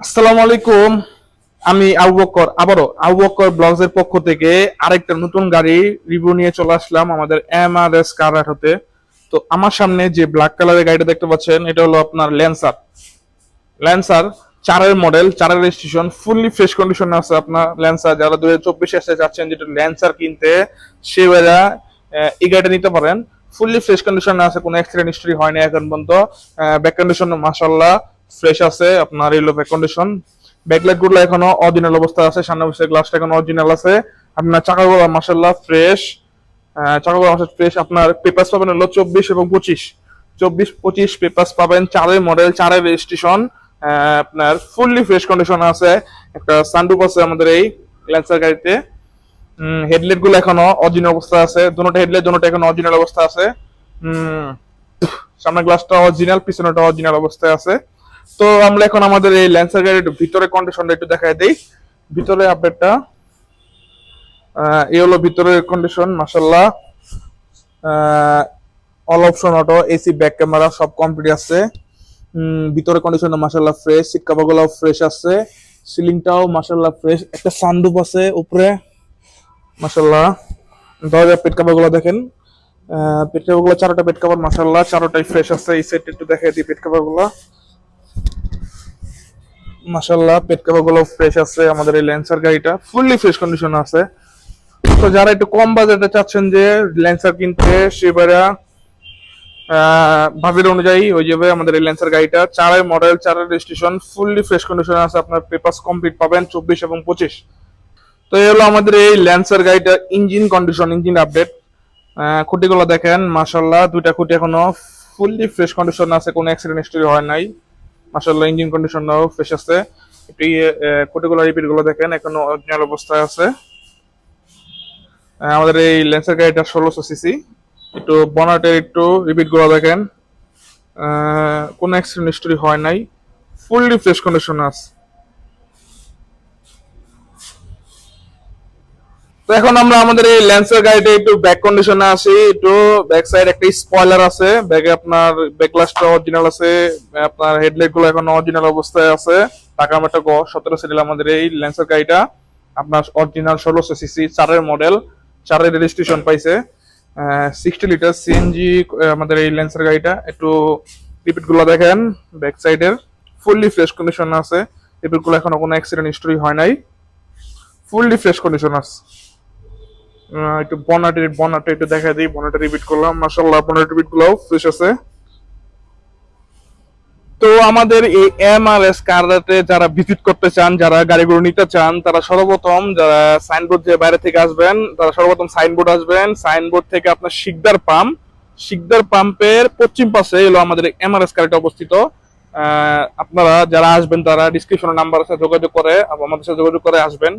আসসালামু আলাইকুম। আমি আবু বক্কর। আবারও আবু বক্কর ব্লগস এর পক্ষ থেকে আরেকটা নতুন গাড়ি রিভিউ নিয়ে চলে আসলাম আমাদের এম আর এস কার হতে। তো আমার সামনে যে ব্ল্যাক কালারের গাড়িটা দেখতে পাচ্ছেন, এটা হলো আপনার ল্যান্সার ল্যান্সার চারের মডেল চারের রেজিস্ট্রেশন ফুললি ফ্রেশ কন্ডিশনে আছে আপনার ল্যান্সার যারা দুই হাজার চব্বিশে আসতে চাচ্ছেন যেটা ল্যান্সার কিনতে, সে বেলা এই গাড়িটা নিতে পারেন। ফুললি ফ্রেশ কন্ডিশনে আছে, কোনো অ্যাক্সিডেন্ট হিস্ট্রি হয়নি এখন পর্যন্ত। ব্যাক কন্ডিশন মাসাল্লাহ ফ্রেশ আছে আপনার এলো ব্যাক কন্ডিশন ব্যাকলাইটগুলো এখনও অরিজিনাল অবস্থা আছে সামনে বসে গ্লাসটা এখন অরিজিনাল আছে। আপনার চাকাগুলো মাসাল্লাহ ফ্রেশ চাকাগুলো ফ্রেশ আপনার পেপারস পাবেন হলো চব্বিশ এবং পঁচিশ। চব্বিশ পঁচিশ পেপারস পাবেন চারের মডেল চারের রেজিস্ট্রেশন আপনার ফুললি ফ্রেশ কন্ডিশন আছে। একটা সানরুফ আছে আমাদের এই ল্যান্সার গাড়িতে। হেডলাইটগুলো এখনও অরিজিনাল অবস্থা আছে। দুটোটা হেডলাইট দুটো এখন অরিজিনাল অবস্থা আছে। উম, সামনের গ্লাসটা অরিজিনাল পিছনেটা অরিজিনাল অবস্থায় আছে। তো আমরা এখন আমাদের এই ল্যান্সার গাড়ির ভিতরে কন্ডিশনটা একটু দেখাই দেই। ভিতরে আপডেটটা এই হলো ভিতরের কন্ডিশন মাসাল্লাহ all option auto AC back camera সব কমপ্লিট আছে। ভিতরে কন্ডিশন মাসাল্লাহ ফ্রেশ সিট ফ্রেশ আছে। সিলিংটাও মাসাল্লাহ ফ্রেশ একটা সানরুফ আছে উপরে মাসাল্লাহ দরজা পেট কাভারগুলো দেখেন। পেট কাভারগুলো, চারোটা পেট কাভার মাসাল্লাহ চারোটাই ফ্রেশ আছে, এই সেট একটু দেখাই দিই পেট কাভারগুলো। মাসাল্লাহ পেট কাভারগুলো ফ্রেশ আছে, আমাদের এই ল্যান্সার গাড়িটা ফুললি ফ্রেশ কন্ডিশন আছে। তো যারা একটু কম বাজেটে চাচ্ছেন যে ল্যান্সার কিনতে সেবারে ভাবির অনুযায়ী ওই যাবে আমাদের এই ল্যান্সার গাড়িটা, চারের মডেল চারের রেজিস্ট্রেশন ফুললি ফ্রেশ কন্ডিশন আছে, আপনার পেপারস কমপ্লিট পাবেন চব্বিশ এবং পঁচিশ। তো এই হলো আমাদের এই ল্যান্সার গাড়িটা ইঞ্জিন কন্ডিশন ইঞ্জিন আপডেট খুঁটিগুলো দেখেন মাসাল্লাহ দুইটা খুঁটি এখনও ফুললি ফ্রেশ কন্ডিশন আছে, কোনো অ্যাক্সিডেন্ট হিস্টরি হয় নাই। মাসাল্লাহ ইঞ্জিন কন্ডিশনটাও ফ্রেশ আছে। একটু কোটিগুলো রিপিটগুলো রিপিটগুলো দেখেন, এখনও অরিজিনাল অবস্থায় আছে। আমাদের এই লেন্সের গাড়িটা ষোলোশো সিসি। একটু বনাটের একটু রিপিটগুলো দেখেন। কোনো অ্যাক্সিডেন্ট হিস্টোরি হয় নাই। ফুললি ফ্রেশ কন্ডিশন আছে। তো এখন আমরা আমাদের এই ল্যান্সের গাড়িটা একটু ব্যাক কন্ডিশনে আসি, একটু ব্যাক সাইড একটা স্পয়লার আছে ব্যাগে আপনার ব্যাক গ্লাসটা অরিজিনাল আছে, আপনার হেডলাইটগুলো এখন অরিজিনাল অবস্থায় আছে টাকা মেটা গ, সতেরো সিরিয়াল আমাদের এই ল্যান্সের গাড়িটা, আপনার অরিজিনাল ষোলোশো সিসি চারের মডেল চারের রেজিস্ট্রেশন পাইছে সিক্সটি লিটার সিএনজি আমাদের এই ল্যান্সের গাড়িটা, একটু রিপিটগুলো দেখেন ব্যাক সাইডের ফুললি ফ্রেশ কন্ডিশন আছে রিপিটগুলো এখনও কোনো অ্যাক্সিডেন্ট হিস্টরি হয় নাই ফুললি ফ্রেশ কন্ডিশন আছে। একটু বনাটের বনাটে একটু দেখা দিই, বনাটে রিপিট করলাম। মাসাল্লাহ বনাটের রিপিটগুলো ফ্রেশ আছে। তো আমাদের এই এম আর এস কারাতে যারা ভিজিট করতে চান, যারা গাড়িগুলো নিতে চান, তারা সর্বপ্রথম যারা সাইনবোর্ড যে বাইরে থেকে আসবেন, তারা সর্বপ্রথম সাইনবোর্ড আসবেন। সাইনবোর্ড থেকে আপনার শিকদার পাম্প শিকদার পাম্পের পশ্চিম পাশে এলো আমাদের এম আর এস কারিটা অবস্থিত। আপনারা যারা আসবেন, তারা ডিসক্রিপশনে নাম্বার আছে যোগাযোগ করে আমাদের সাথে যোগাযোগ করে আসবেন।